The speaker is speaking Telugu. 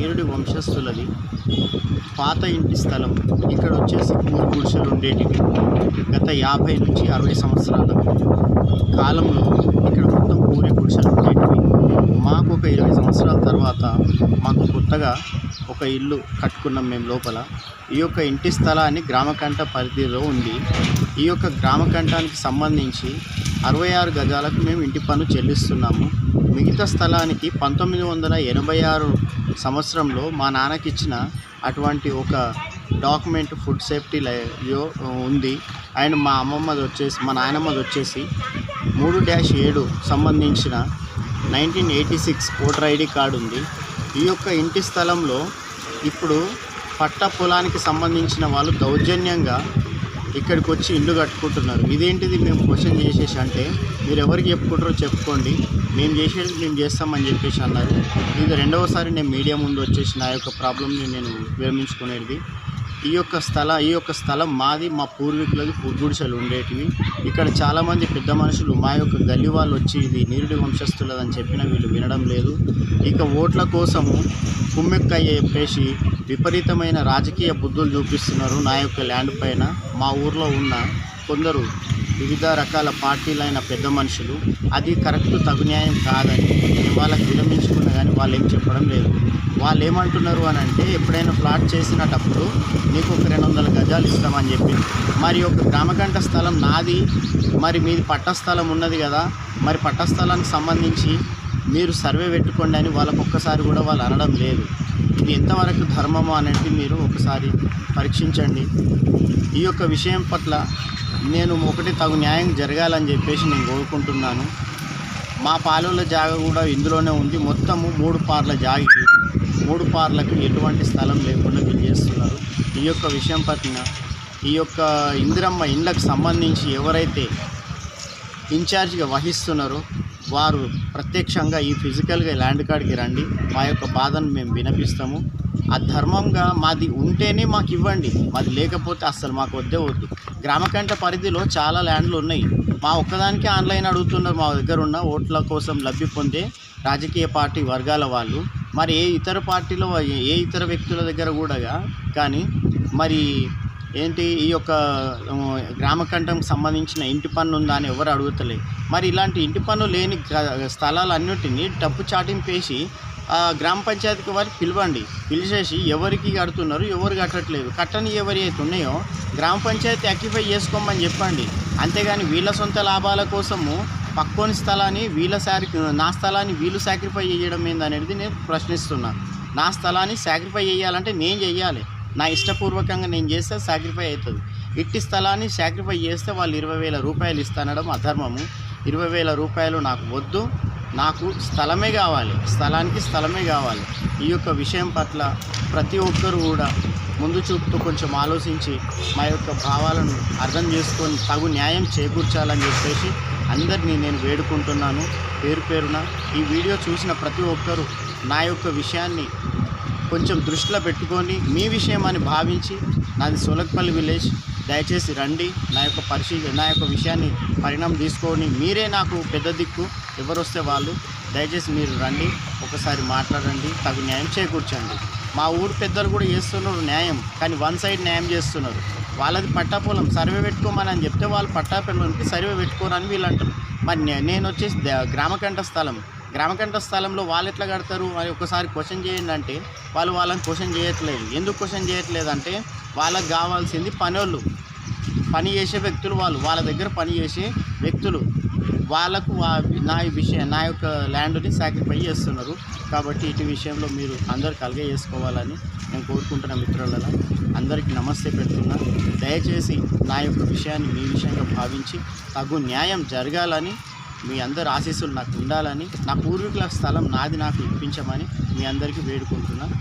నీరుడి వంశస్థులది. పాత ఇంటి స్థలం. ఇక్కడ వచ్చేసి పూరి గుడిసెలు ఉండేటివి. గత యాభై నుంచి అరవై సంవత్సరాల కాలంలో ఇక్కడ మొత్తం పూరి గుడిసెలు ఉండేటివి. మాకు ఒక ఇరవై సంవత్సరాల తర్వాత మాకు కొత్తగా ఒక ఇల్లు కట్టుకున్నాం మేము లోపల. ఈ యొక్క ఇంటి స్థలాన్ని గ్రామకంఠ పరిధిలో ఉంది. ఈ యొక్క గ్రామకంఠానికి సంబంధించి అరవై ఆరు గజాలకు మేము ఇంటి పన్ను చెల్లిస్తున్నాము. మిగతా స్థలానికి పంతొమ్మిది వందల ఎనభై ఆరు సంవత్సరంలో మా నాన్నకి ఇచ్చిన అటువంటి ఒక డాక్యుమెంట్ ఫుడ్ సేఫ్టీ లైవ్ ఉంది. అండ్ మా అమ్మమ్మది వచ్చేసి మా నాయనమ్మది వచ్చేసి మూడు డ్యాష్ ఏడు సంబంధించిన nineteen eighty six voter ID card ఉంది. ఈ యొక్క ఇంటి స్థలంలో ఇప్పుడు పట్ట పొలానికి సంబంధించిన వాళ్ళు దౌర్జన్యంగా ఇక్కడికి వచ్చి ఇల్లు కట్టుకుంటున్నారు. ఇదేంటిది మేము క్వశ్చన్ చేసేసి అంటే మీరు ఎవరికి చెప్పుకుంటారో చెప్పుకోండి. మేము చేసేది మేము చేస్తామని చెప్పేసి అన్నారు. ఇది రెండవసారి నేను మీడియా ముందు వచ్చేసి నా యొక్క ప్రాబ్లమ్ని నేను విరమించుకునేది. ఈ యొక్క స్థల ఈ యొక్క స్థలం మాది మా పూర్వీకులది గుడిసెలు ఉండేటివి. ఇక్కడ చాలామంది పెద్ద మనుషులు మా యొక్క గల్లి వాళ్ళు వచ్చి ఇది నీరుడి వంశస్థులదని చెప్పిన వీళ్ళు వినడం లేదు. ఇక ఓట్ల కోసము కుమ్మెక్కయ్య చెప్పేసి విపరీతమైన రాజకీయ బుద్ధులు చూపిస్తున్నారు నా యొక్క ల్యాండ్ పైన. మా ఊర్లో ఉన్న కొందరు వివిధ రకాల పార్టీలైన పెద్ద మనుషులు అది కరెక్ట్ తగు న్యాయం కాదని నేను వాళ్ళకి విరమించుకున్నా కానీ వాళ్ళు ఏం చెప్పడం లేదు. వాళ్ళు ఏమంటున్నారు అని అంటే ఎప్పుడైనా ఫ్లాట్ చేసినటప్పుడు నీకు ఒక రెండు వందల గజాలు ఇస్తామని చెప్పి మరి ఒక గ్రామగంట స్థలం నాది మరి మీది పట్ట స్థలం ఉన్నది కదా మరి పట్ట స్థలానికి సంబంధించి మీరు సర్వే పెట్టుకోండి అని వాళ్ళకు ఒక్కసారి కూడా వాళ్ళు అనడం లేదు. ఇది ఎంతవరకు ధర్మము అనేది మీరు ఒకసారి పరీక్షించండి. ఈ యొక్క విషయం పట్ల నేను ఒకటి తగు న్యాయం జరగాలని చెప్పేసి నేను కోరుకుంటున్నాను. మా పాలెంల జాగ కూడా ఇందులోనే ఉంది. మొత్తము మూడు పార్ల జాగి మూడు పార్లకు ఎటువంటి స్థలం లేకుండా చేస్తున్నారు ఈ యొక్క విషయం పట్ల ఈ యొక్క ఇందిరమ్మ ఇండ్లకు సంబంధించి ఎవరైతే ఇన్ఛార్జ్గా వహిస్తున్నారో వారు ప్రత్యక్షంగా ఈ ఫిజికల్గా ల్యాండ్ కార్డ్కి రండి. మా యొక్క బాధను మేము వినపిస్తాము. ఆ ధర్మంగా మాది ఉంటేనే మాకు ఇవ్వండి. మాది లేకపోతే అస్సలు మాకు వద్దే వద్దు. గ్రామకంట పరిధిలో చాలా ల్యాండ్లు ఉన్నాయి. మా ఒక్కదానికి ఆన్లైన్ అడుగుతున్నారు మా దగ్గర ఉన్న ఓట్ల కోసం లబ్ధి పొందే రాజకీయ పార్టీ వర్గాల వాళ్ళు. మరి ఏ ఇతర పార్టీలో ఏ ఇతర వ్యక్తుల దగ్గర కూడా కానీ మరి ఏంటి ఈ యొక్క ఆ, గ్రామకంఠంకి సంబంధించిన ఇంటి పన్ను ఉందా అని ఎవరు అడుగుతలేదు. మరి ఇలాంటి ఇంటి పన్ను లేని స్థలాలు స్థలాలన్నిటిని డబ్బు చాటింపేసి గ్రామ పంచాయతీకి వారికి పిలవండి. పిలిచేసి ఎవరికి కడుతున్నారు ఎవరు కట్టట్లేదు కట్టని ఎవరి అయితే ఉన్నాయో గ్రామ పంచాయతీ యాక్టిఫై చేసుకోమని చెప్పండి. అంతేగాని వీళ్ళ సొంత లాభాల కోసము పక్కోని స్థలాన్ని వీళ్ళ సారి నా స్థలాన్ని వీళ్ళు సాక్రిఫై చేయడం ఏందనేది నేను ప్రశ్నిస్తున్నాను నా స్థలాన్ని సాక్రిఫై చేయాలంటే నేను చేయాలి. నా ఇష్టపూర్వకంగా నేను చేస్తే సాక్రిఫై అవుతుంది. ఇట్టి స్థలాన్ని సాక్రిఫై చేస్తే వాళ్ళు ఇరవై వేల రూపాయలు ఇస్తానడం అధర్మము. ఇరవై వేల రూపాయలు నాకు వద్దు. నాకు స్థలమే కావాలి. స్థలానికి స్థలమే కావాలి. ఈ యొక్క విషయం పట్ల ప్రతి ఒక్కరు కూడా ముందు చూపుతూ కొంచెం ఆలోచించి మా యొక్క భావాలను అర్థం చేసుకొని తగు న్యాయం చేకూర్చాలని చెప్పేసి అందరినీ నేను వేడుకుంటున్నాను. పేరు పేరున ఈ వీడియో చూసిన ప్రతి ఒక్కరూ నా యొక్క విషయాన్ని కొంచెం దృష్టిలో పెట్టుకొని మీ విషయం అని భావించి నాది సోలక్పల్లి విలేజ్. దయచేసి రండి నా యొక్క పరిశీలి నా యొక్క విషయాన్ని పరిణామం తీసుకొని మీరే నాకు పెద్ద దిక్కు ఎవరు వస్తే వాళ్ళు. దయచేసి మీరు రండి ఒకసారి మాట్లాడండి తగు న్యాయం చేకూర్చండి. మా ఊరు పెద్దలు కూడా చేస్తున్నారు న్యాయం కానీ వన్ సైడ్ న్యాయం చేస్తున్నారు. వాళ్ళది పట్టాపొలం సర్వే పెట్టుకోమని అని చెప్తే వాళ్ళు పట్టాపొలంకి సర్వే పెట్టుకోరని వీళ్ళు అంటారు మరి నేను వచ్చేసి ద- గ్రామకంఠ స్థలం గ్రామకంఠ స్థలంలో వాళ్ళు ఎట్లా కడతారు? అని ఒకసారి క్వశ్చన్ చేయండి అంటే వాళ్ళు వాళ్ళని క్వశ్చన్ చేయట్లేదు. ఎందుకు క్వశ్చన్ చేయట్లేదు అంటే వాళ్ళకి కావాల్సింది పనోళ్ళు. పని చేసే వ్యక్తులు వాళ్ళు. వాళ్ళ దగ్గర పని చేసే వ్యక్తులు. వాళ్ళకు వా- నా విషయం నా యొక్క ల్యాండ్ని సాక్రిఫై చేస్తున్నారు. కాబట్టి ఇటు విషయంలో మీరు అందరు కలిగే చేసుకోవాలని నేను కోరుకుంటున్న మిత్రులలో అందరికీ నమస్తే పెడుతున్నా. దయచేసి నా యొక్క విషయాన్ని మీ విషయంగా భావించి తగు న్యాయం జరగాలని మీ అందరు ఆశీస్సులు నాకు ఉండాలని నా పూర్వీకుల స్థలం నాది నాకు ఇప్పించమని మీ అందరికీ వేడుకుంటున్నాను.